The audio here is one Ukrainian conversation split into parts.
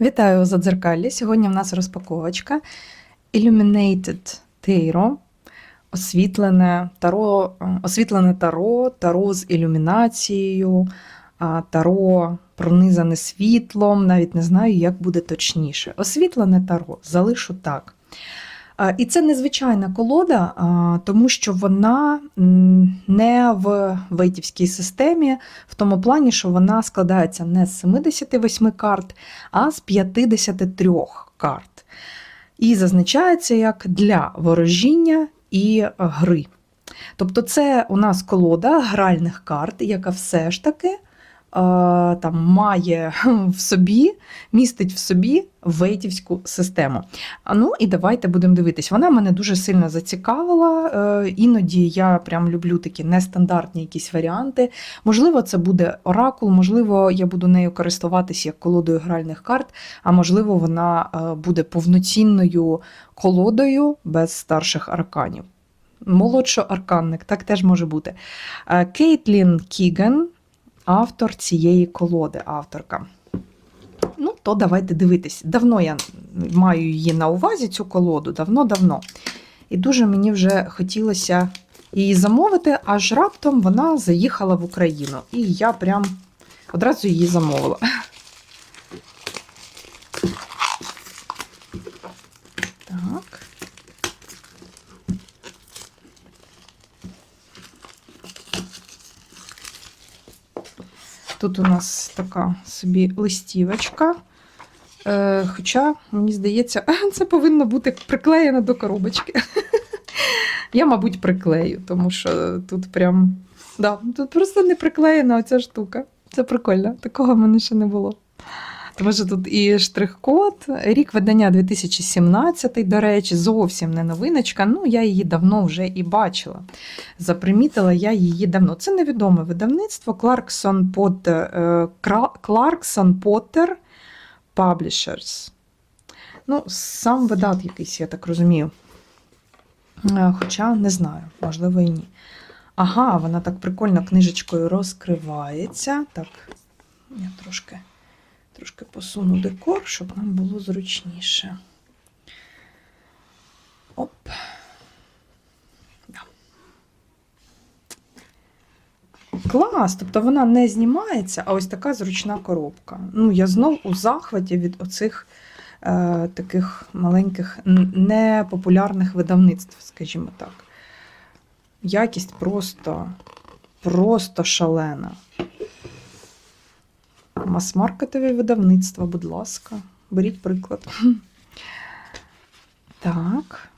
Вітаю у Задзеркаллі. Сьогодні в нас розпаковочка Illuminated Tarot. Освітлене таро, освітлене таро, таро з ілюмінацією, таро пронизане світлом, навіть не знаю, як буде точніше. Освітлене таро, залишу так. І це незвичайна колода, тому що вона не в вейтівській системі, в тому плані, що вона складається не з 78 карт, а з 53 карт. І зазначається як для ворожіння і гри. Тобто, це у нас колода гральних карт, яка все ж таки там має в собі, містить в собі вейтівську систему. Ну і давайте будемо дивитись. Вона мене дуже сильно зацікавила. Е, Іноді я прям люблю такі нестандартні якісь варіанти. Можливо, це буде оракул, можливо, я буду нею користуватись як колодою гральних карт, а можливо, вона е, буде повноцінною колодою без старших арканів. Молодшоарканник, так теж може бути. Е, Кейтлін Кіган, автор цієї колоди, авторка. Ну, то давайте дивитись. Давно я маю її на увазі, цю колоду, давно-давно. І дуже мені вже хотілося її замовити, аж раптом вона заїхала в Україну. І я прям одразу її замовила. Так. Тут у нас така собі листівочка. Е, Хоча, мені здається, це повинно бути приклеєно до коробочки. Я, мабуть, приклею, тому що тут прям. Да, тут просто не приклеєна оця штука. Це прикольно. Такого в мене ще не було. Тому що тут і штрих-код, рік видання 2017, до речі, зовсім не новиночка. Ну, я її давно вже і бачила. Запримітила я її давно. Це невідоме видавництво Potter, е, Кра- Clarkson Publishers. Ну, сам видат якийсь, я так розумію. Е, Хоча не знаю, можливо, і ні. Ага, вона так прикольно книжечкою розкривається. Так, я трошки, трошки посуну декор, щоб нам було зручніше. Оп. Клас! Тобто вона не знімається, а ось така зручна коробка. Ну, я знов у захваті від оцих е, таких маленьких непопулярних видавництв, скажімо так. Якість просто, просто шалена. Мас-маркетові видавництва, будь ласка, беріть приклад. Так.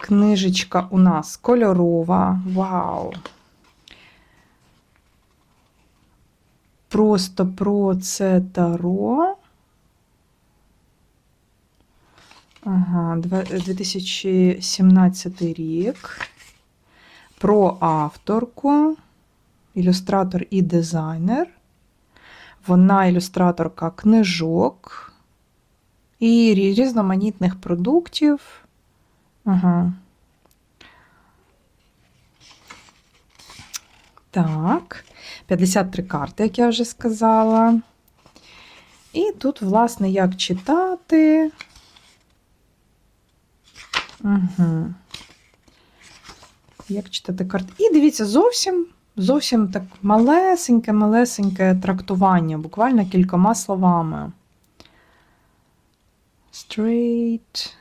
Книжечка у нас кольорова. Вау! Просто про це таро. Ага, 2017 рік. Про авторку, ілюстратор і дизайнер. Вона ілюстраторка книжок і різноманітних продуктів. Ага. Так, 53 карти, як я вже сказала. І тут, власне, як читати. Угу. Як читати карти? І дивіться, зовсім, зовсім так малесеньке, малесеньке трактування, буквально кількома словами. Straight.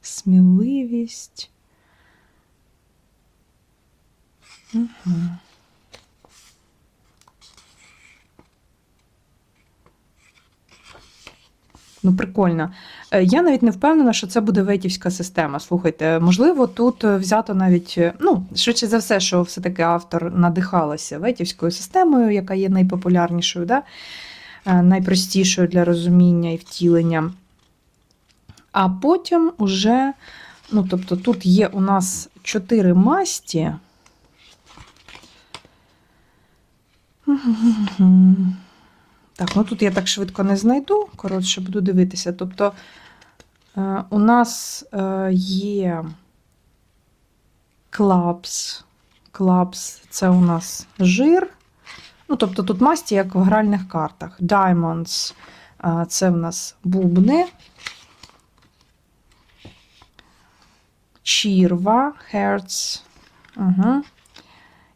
Сміливість. Угу. Ну, прикольно. Е, Я навіть не впевнена, що це буде ветівська система. Слухайте, можливо, тут е, взято навіть, е, ну, швидше за все, що все-таки автор надихалася ветівською системою, яка є найпопулярнішою, да? найпростішою для розуміння і втілення. А потім уже, ну, тобто, тут є у нас чотири масті. Так, ну тут я так швидко не знайду. Коротше, буду дивитися. Тобто е, у нас е, є клапс, Clubs це у нас жир. Ну, тобто тут масті, як в гральних картах. Diamonds а, це в нас бубни. Чірва, Hertz. Угу.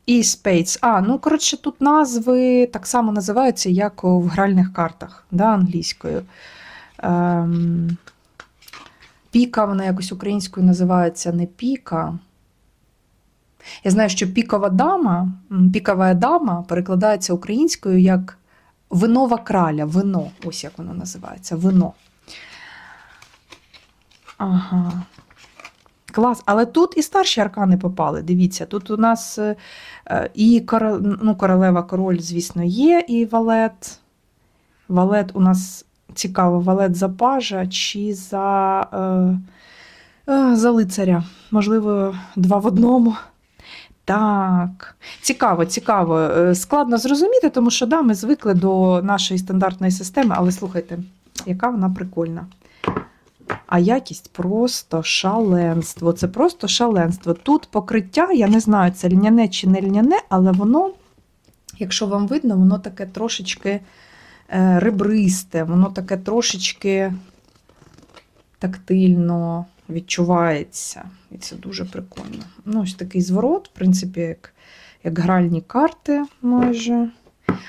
І Spades. А, ну, коротше, тут назви так само називаються, як в гральних картах да, англійською. Ем, піка, вона якось українською називається не піка. Я знаю, що пікова дама, пікова дама перекладається українською як винова краля, вино. Ось як воно називається вино. Ага. Клас. Але тут і старші аркани попали. Дивіться, тут у нас е, і коро- ну, королева король, звісно, є, і валет. Валет у нас цікаво, валет за пажа чи за, е, е, за лицаря. Можливо, два в одному. Так, цікаво, цікаво. Е, Складно зрозуміти, тому що да, ми звикли до нашої стандартної системи, але слухайте, яка вона прикольна. А якість просто шаленство. Це просто шаленство. Тут покриття, я не знаю, це льняне чи не льняне, але воно, якщо вам видно, воно таке трошечки е, ребристе, воно таке трошечки тактильно відчувається. І це дуже прикольно. Ну, ось такий зворот, в принципі, як, як гральні карти майже.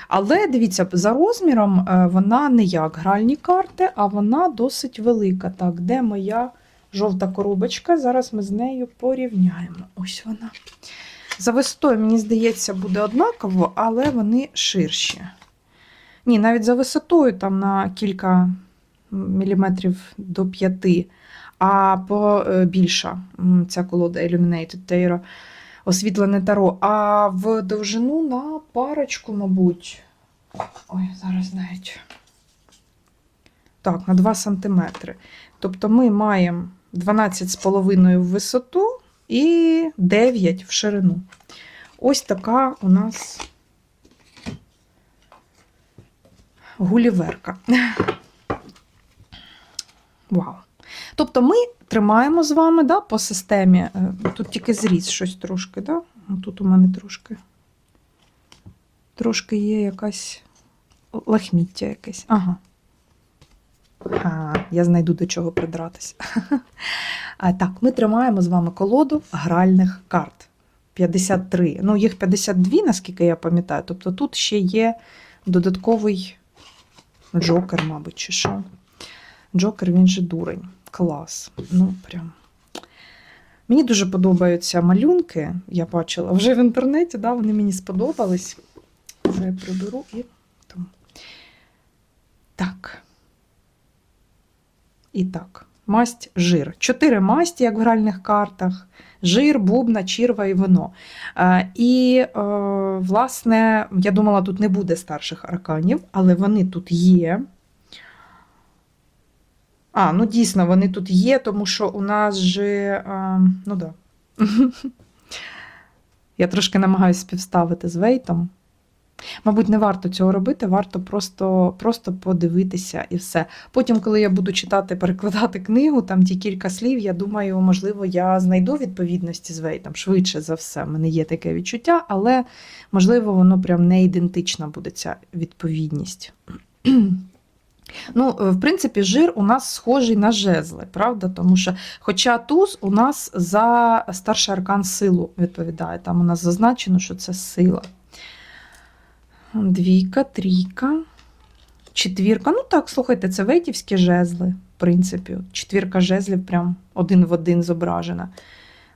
Але дивіться, за розміром е, вона не як гральні карти, а вона досить велика. Так, де моя жовта коробочка? Зараз ми з нею порівняємо. Ось вона. За висотою, мені здається, буде однаково, але вони ширші. Ні, навіть за висотою там на кілька міліметрів до п'яти, а по е, ця колода Illuminated Tarot освітлене таро. А в довжину на парочку, мабуть. Ой, зараз навіть. Так, на 2 см. Тобто ми маємо 12,5 в висоту і 9 в ширину. Ось така у нас гуліверка. Вау. Тобто ми тримаємо з вами да, по системі. е, Тут тільки зріз щось трошки, да? тут у мене трошки. Трошки є якась лахміття якесь. Ага. А, я знайду до чого придратись. А, так, ми тримаємо з вами колоду гральних карт. 53. Ну, їх 52, наскільки я пам'ятаю. Тобто тут ще є додатковий джокер, мабуть, чи що. Джокер, він же дурень. Клас. Ну, прям. Мені дуже подобаються малюнки. Я бачила вже в інтернеті, да, вони мені сподобались. Вже я приберу і там. Так. І так. Масть жир. Чотири масті, як в гральних картах: жир, бубна, чірва і вино. І, е, власне, я думала, тут не буде старших арканів, але вони тут є. А, ну дійсно, вони тут є, тому що у нас же. А, ну да. Я трошки намагаюся співставити з вейтом. Мабуть, не варто цього робити, варто просто, просто подивитися і все. Потім, коли я буду читати, перекладати книгу, там ті кілька слів, я думаю, можливо, я знайду відповідності з вейтом швидше за все. У мене є таке відчуття, але можливо, воно прям не ідентична буде ця відповідність. Ну, е, в принципі, жир у нас схожий на жезли, правда? Тому що, хоча туз у нас за старший аркан силу відповідає. Там у нас зазначено, що це сила. Двійка, трійка, четвірка. Ну так, слухайте, це вейтівські жезли, в принципі. Четвірка жезлів прям один в один зображена.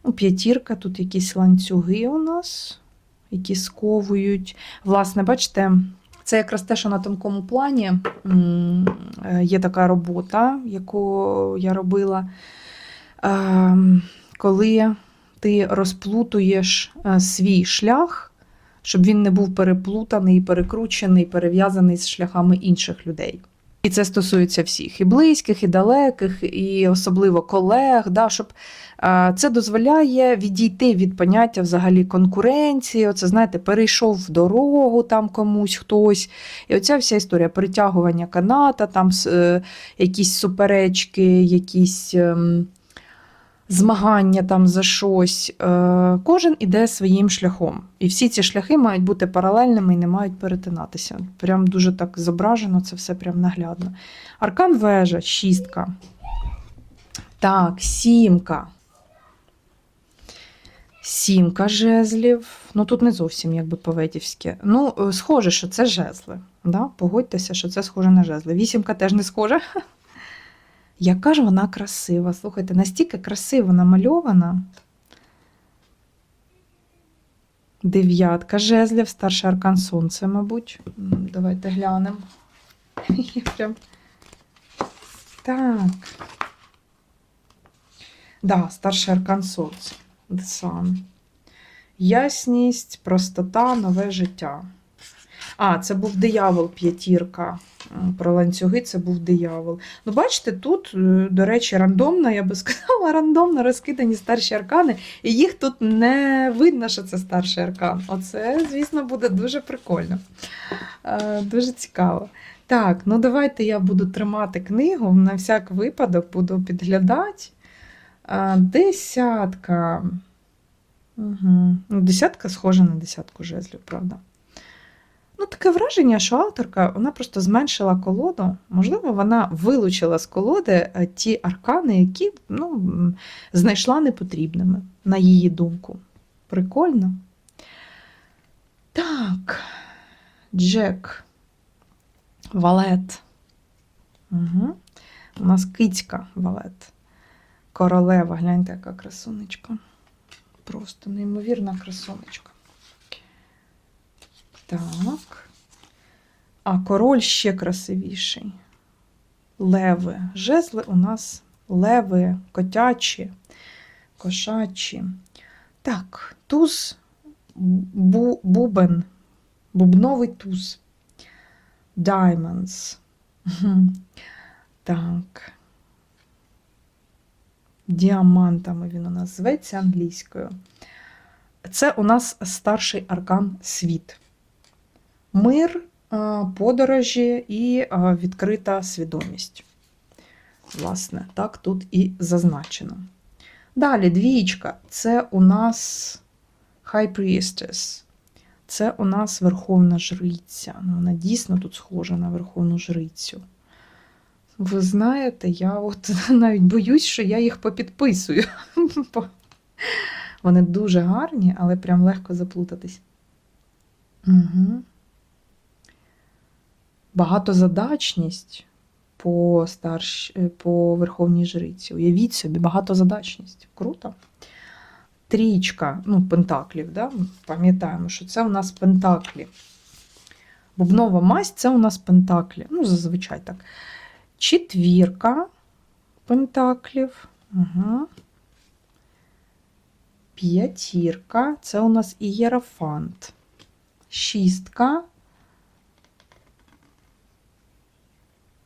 Ну, П'ятірка, тут якісь ланцюги у нас, які сковують. Власне, бачите. Це якраз те, що на тонкому плані е, є така робота, яку я робила, Ем, коли ти розплутуєш е, свій шлях, щоб він не був переплутаний, перекручений, перев'язаний з шляхами інших людей. І це стосується всіх і близьких, і далеких, і особливо колег, да, щоб це дозволяє відійти від поняття взагалі конкуренції. Оце, знаєте, перейшов в дорогу там комусь хтось. І оця вся історія перетягування каната, там е, якісь суперечки, якісь. ем, змагання там за щось. Е, Кожен іде своїм шляхом. І всі ці шляхи мають бути паралельними і не мають перетинатися. Прям дуже так зображено, це все прям наглядно. Аркан вежа, шістка. Так, сімка. Сімка жезлів. Ну тут не зовсім якби поветівське. Ну, е, схоже, що це жезли. Да? Погодьтеся, що це схоже на жезли. Вісімка теж не схожа. Яка ж вона красива. Слухайте, настільки красиво намальована. Дев'ятка жезлів, старший аркан сонце, мабуть. Давайте глянемо. Прям... Так. Да, старший аркан сонце. The. Ясність, простота, нове життя. А, це був диявол п'ятірка. Про ланцюги це був диявол. Ну, бачите, тут, е, до речі, рандомно, я би сказала, рандомно розкидані старші аркани, і їх тут не видно, що це старший аркан. Оце, звісно, буде дуже прикольно. Е, Дуже цікаво. Так, ну давайте я буду тримати книгу, на всяк випадок буду підглядати. Десятка. Угу. Десятка схожа на десятку жезлів, правда. Ну, таке враження, що авторка вона просто зменшила колоду. Можливо, вона вилучила з колоди е, ті аркани, які ну, знайшла непотрібними, на її думку. Прикольно. Так, Джек. Валет. Угу. У нас кицька валет. Королева, гляньте, яка красунечка. Просто неймовірна красунечка. Так. А король ще красивіший. Леви. Жезли у нас леви, котячі, кошачі. Так, туз, бу, бубен, бубновий туз. Diamonds. Так. Діамантами він у нас зветься англійською. Це у нас старший аркан світ. Мир, е, подорожі і е, відкрита свідомість. Власне, так тут і зазначено. Далі двічка це у нас High Priestess. Це у нас Верховна Жриця. Ну, Вона дійсно тут схожа на Верховну Жрицю. Ви знаєте, я от навіть боюсь, що я їх попідписую. Вони дуже гарні, але прям легко заплутатись. Угу. Багатозадачність по, старш... е, по Верховній Жриці. Уявіть собі, багатозадачність. Круто. Трічка, ну, пентаклів, да? пам'ятаємо, що це у нас пентаклі. Бубнова масть це у нас пентаклі. Ну, зазвичай так. Четвірка пентаклів. Угу. П'ятірка. Це у нас ієрофант. Шістка.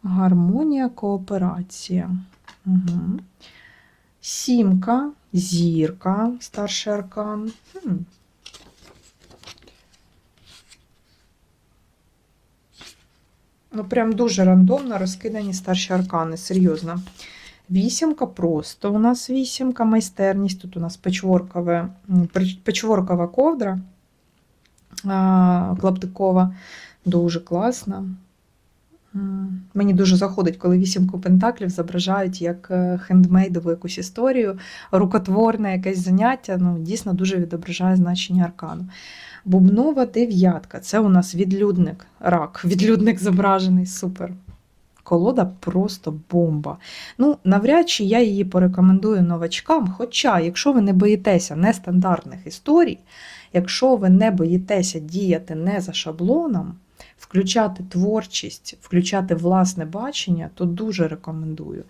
Гармонія, кооперація. Угу. Сімка, зірка, старший аркан. Хм. Ну, прям дуже рандомно розкидані старші аркани, серйозно. Вісімка просто у нас вісімка, майстерність. Тут у нас печворкове, печворкова ковдра клаптикова, дуже класна. Мені дуже заходить, коли вісімку пентаклів зображають як е, хендмейдову якусь історію, рукотворне якесь заняття. Ну, дійсно дуже відображає значення аркану. Бубнова дев'ятка. Це у нас відлюдник, рак. Відлюдник зображений, супер. Колода просто бомба. Ну, навряд чи я її порекомендую новачкам. Хоча, якщо ви не боїтеся нестандартних історій, якщо ви не боїтеся діяти не за шаблоном, включати творчість, включати власне бачення, то дуже рекомендую.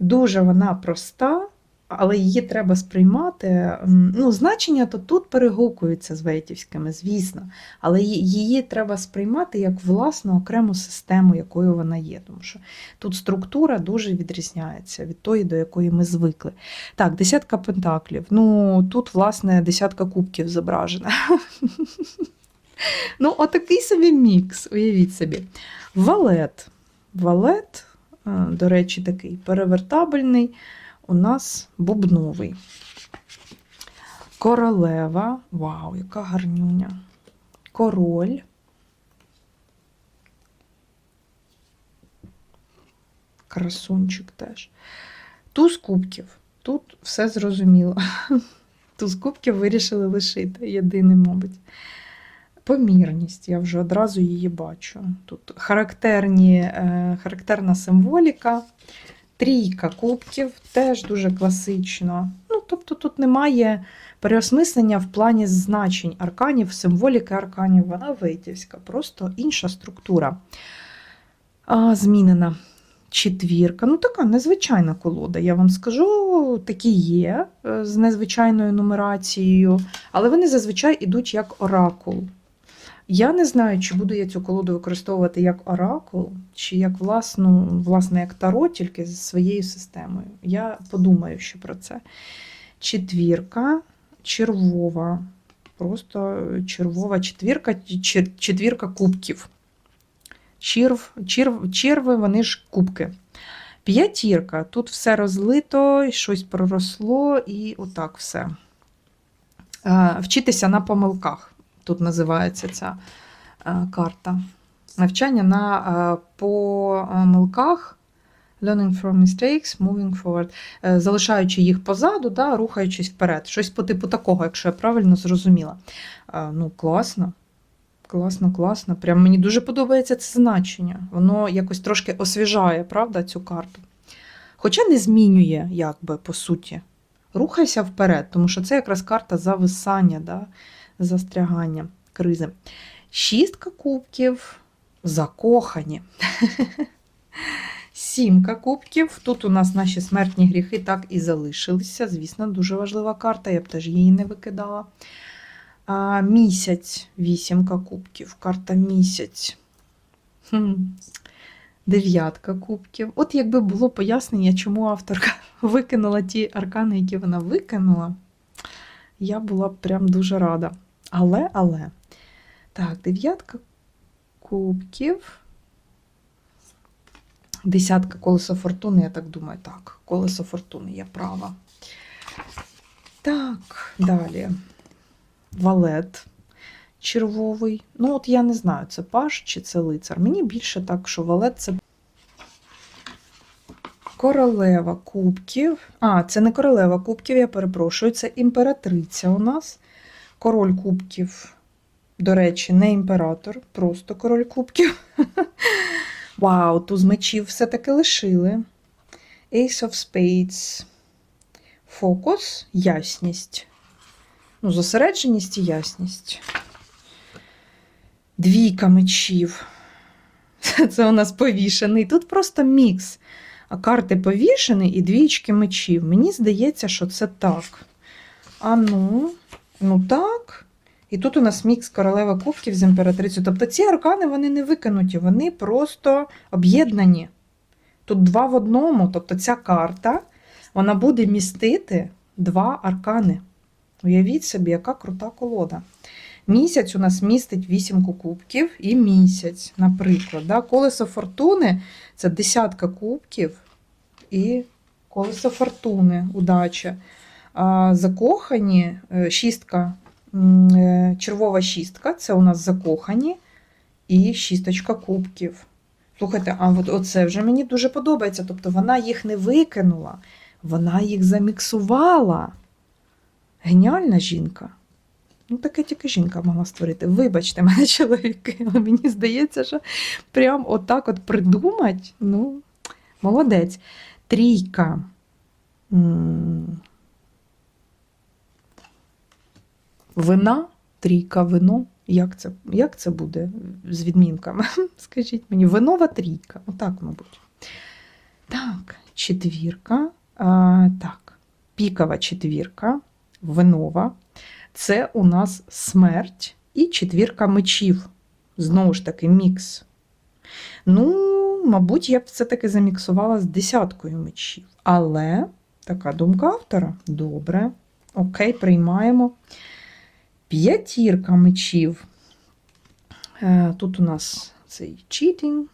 Дуже вона проста, але її треба сприймати. Ну, значення то тут перегукуються з ветівськими, звісно, але її треба сприймати як власну окрему систему, якою вона є. Тому що тут структура дуже відрізняється від тої, до якої ми звикли. Так, десятка пентаклів. Ну, тут, власне, десятка кубків зображена. Ну, отакий собі мікс, уявіть собі. Валет. Валет, е, до речі, такий перевертабельний. У нас бубновий. Королева. Вау, яка гарнюня. Король. Красунчик теж. Туз кубків. Тут все зрозуміло. Туз кубків вирішили лишити. Єдине, мабуть. Помірність, я вже одразу її бачу. Тут характерні, е, характерна символіка. Трійка кубків теж дуже класично. Ну, тобто тут немає переосмислення в плані значень арканів, символіки арканів, вона вейтівська, просто інша структура а, змінена. Четвірка. Ну, така незвичайна колода, я вам скажу, такі є е, з незвичайною нумерацією, але вони зазвичай йдуть як оракул. Я не знаю, чи буду я цю колоду використовувати як оракул, чи як власну, власне, як таро, тільки зі своєю системою. Я подумаю ще про це. Четвірка, червова. Просто червова четвірка, чер- четвірка кубків. Черв, черв, черви, вони ж кубки. П'ятірка. Тут все розлито, щось проросло, і отак все. Вчитися на помилках. Тут називається ця е, карта. Навчання на е, помилках. Learning from mistakes, moving forward. Е, Залишаючи їх позаду, да, рухаючись вперед. Щось по типу такого, якщо я правильно зрозуміла. Ну, класно. Класно, класно. Прям мені дуже подобається це значення. Воно якось трошки освіжає, правда, цю карту. Хоча не змінює, якби, по суті. Рухайся вперед, тому що це якраз карта зависання, да, застрягання, кризи. Шістка кубків закохані. Сімка кубків. Тут у нас наші смертні гріхи так і залишилися. Звісно, дуже важлива карта, я б теж її не викидала. А, місяць, вісімка кубків, карта місяць. Хм. Дев'ятка кубків. От якби було пояснення, чому авторка викинула ті аркани, які вона викинула, я була б прям дуже рада. Але, але. Так, дев'ятка кубків. Десятка колесо фортуни, я так думаю, так, колесо фортуни, я права. Так, далі валет червовий. Ну, от я не знаю, це паш чи це лицар. Мені більше так, що валет це королева кубків. А, це не королева кубків, я перепрошую, це імператриця у нас. Король кубків, до речі, не імператор, просто король кубків. Вау, туз мечів все-таки лишили. Ace of Spades. Фокус, ясність. Ну, зосередженість і ясність. Двійка мечів. Це у нас повішений. Тут просто мікс. А карти повішені і двічки мечів. Мені здається, що це так. А ну, ну так. І тут у нас мікс королева кубків з імператрицею. Тобто ці аркани вони не викинуті, вони просто об'єднані. Тут два в одному. Тобто ця карта вона буде містити два аркани. Уявіть собі, яка крута колода. Місяць у нас містить вісімку кубків і місяць, наприклад. Да? Колесо фортуни це десятка кубків і колесо фортуни, удача. Закохані е, шістка, е, червова шістка це у нас закохані і шісточка кубків. Слухайте, а от оце вже мені дуже подобається. Тобто вона їх не викинула, вона їх заміксувала. Геніальна жінка. Ну, таке тільки жінка могла створити. Вибачте мене, чоловіки, але мені здається, що прям отак от придумати, ну, молодець. Трійка. М. Вина, трійка, вино. Як це, як це буде з відмінками? Скажіть мені, винова трійка. Отак, мабуть. Так, четвірка. А, так, пікова четвірка винова. Це у нас смерть і четвірка мечів. Знову ж таки, мікс. Ну, мабуть, я б все-таки заміксувала з десяткою мечів. Але така думка автора. Добре. Окей, приймаємо. П'ятірка мечів. Е, Тут у нас цей читінг,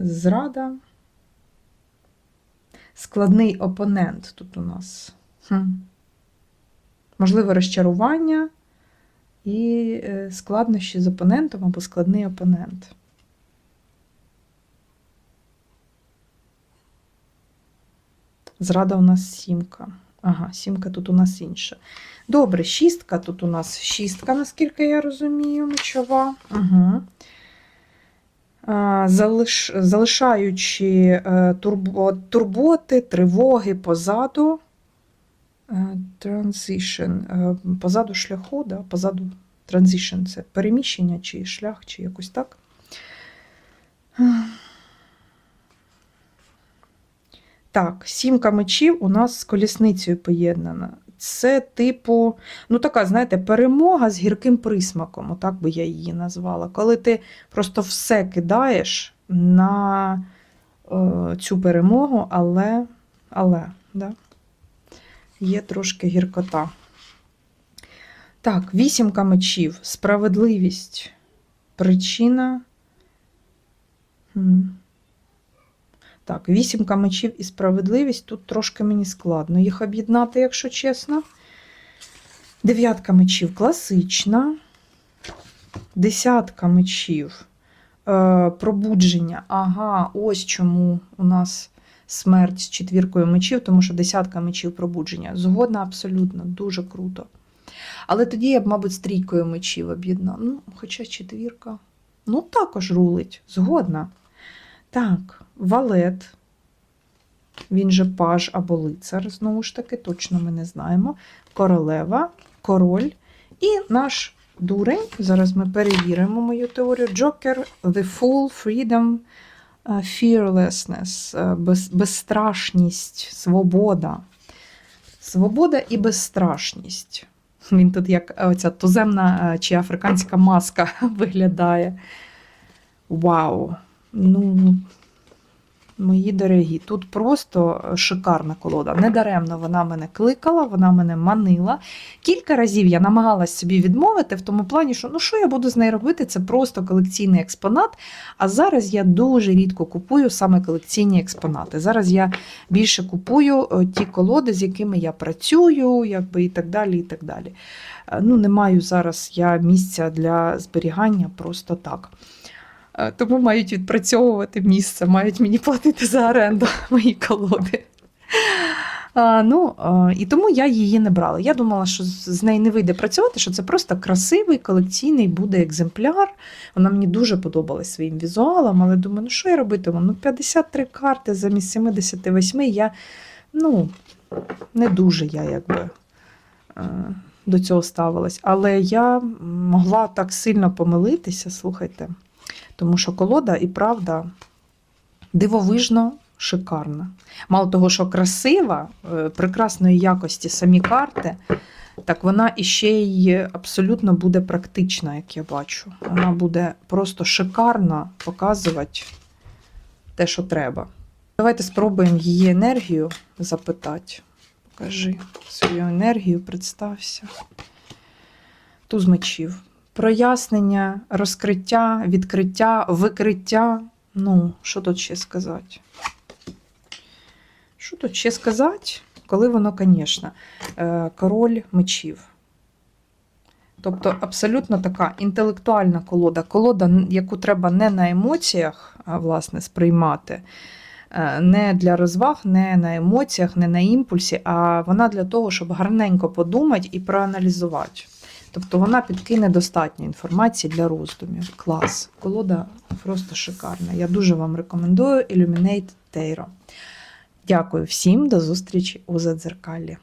зрада. Складний опонент тут у нас. Хм. Можливе розчарування і е, складнощі з опонентом або складний опонент. Зрада у нас сімка. Ага, сімка тут у нас інша. Добре, шістка тут у нас шістка, наскільки я розумію, мечова. Угу. Залиш, залишаючи е, турбо, турботи, тривоги позаду. е, Transition. е, Позаду шляху, да? позаду transition це переміщення, чи шлях, чи якось так. Так, сімка мечів у нас з колісницею поєднана. Це, типу, ну така, знаєте, перемога з гірким присмаком, отак би я її назвала. Коли ти просто все кидаєш на е, цю перемогу, але, але да, є трошки гіркота. Так, вісімка мечів, справедливість, причина. Хм. Так, вісімка мечів і справедливість. Тут трошки мені складно їх об'єднати, якщо чесно. Дев'ятка мечів класична. Десятка мечів. Е, пробудження. Ага, ось чому у нас смерть з четвіркою мечів, тому що десятка мечів пробудження. Згодна абсолютно, дуже круто. Але тоді я б, мабуть, з трійкою мечів об'єднала. Ну, хоча четвірка. Ну, також рулить. Згодна. Так, валет. Він же паж або лицар, знову ж таки, точно ми не знаємо. Королева, король і наш дурень. Зараз ми перевіримо мою теорію. Джокер, the full freedom, е, fearlessness, е, без, безстрашність, свобода. Свобода і безстрашність. Він тут як е, оця туземна чи африканська маска виглядає. Вау! Ну, мої дорогі, тут просто шикарна колода. Недаремно вона мене кликала, вона мене манила. Кілька разів я намагалась собі відмовити в тому плані, що ну що я буду з нею робити? Це просто колекційний експонат. А зараз я дуже рідко купую саме колекційні експонати. Зараз я більше купую е, ті колоди, з якими я працюю, якби і так далі. і так далі. Е, Ну, Не маю зараз я місця для зберігання просто так. Е, Тому мають відпрацьовувати місце, мають мені платити за оренду мої колоди. А, ну, а, і тому я її не брала. Я думала, що з нею не вийде працювати, що це просто красивий колекційний буде екземпляр. Вона мені дуже подобалась своїм візуалом, але думаю, ну що я робитиму? Ну, 53 карти замість 78 я ну, не дуже я якби. е, До цього ставилась. Але я могла так сильно помилитися, слухайте. Тому що колода і правда дивовижно шикарна. Мало того, що красива, е, прекрасної якості самі карти, так вона іще й абсолютно буде практична, як я бачу. Вона буде просто шикарно показувати те, що треба. Давайте спробуємо її енергію запитати. Покажи свою енергію, представся. Туз мечів прояснення, розкриття, відкриття, викриття. Ну, що тут ще сказати? Що тут ще сказати, коли воно, звісно, е, король мечів. Тобто абсолютно така інтелектуальна колода, колода, яку треба не на емоціях власне, сприймати, е, не для розваг, не на емоціях, не на імпульсі, а вона для того, щоб гарненько подумати і проаналізувати. Тобто вона підкине достатньо інформації для роздумів. Клас. Колода просто шикарна. Я дуже вам рекомендую Illuminate Tarot. Дякую всім, до зустрічі у Задзеркалі.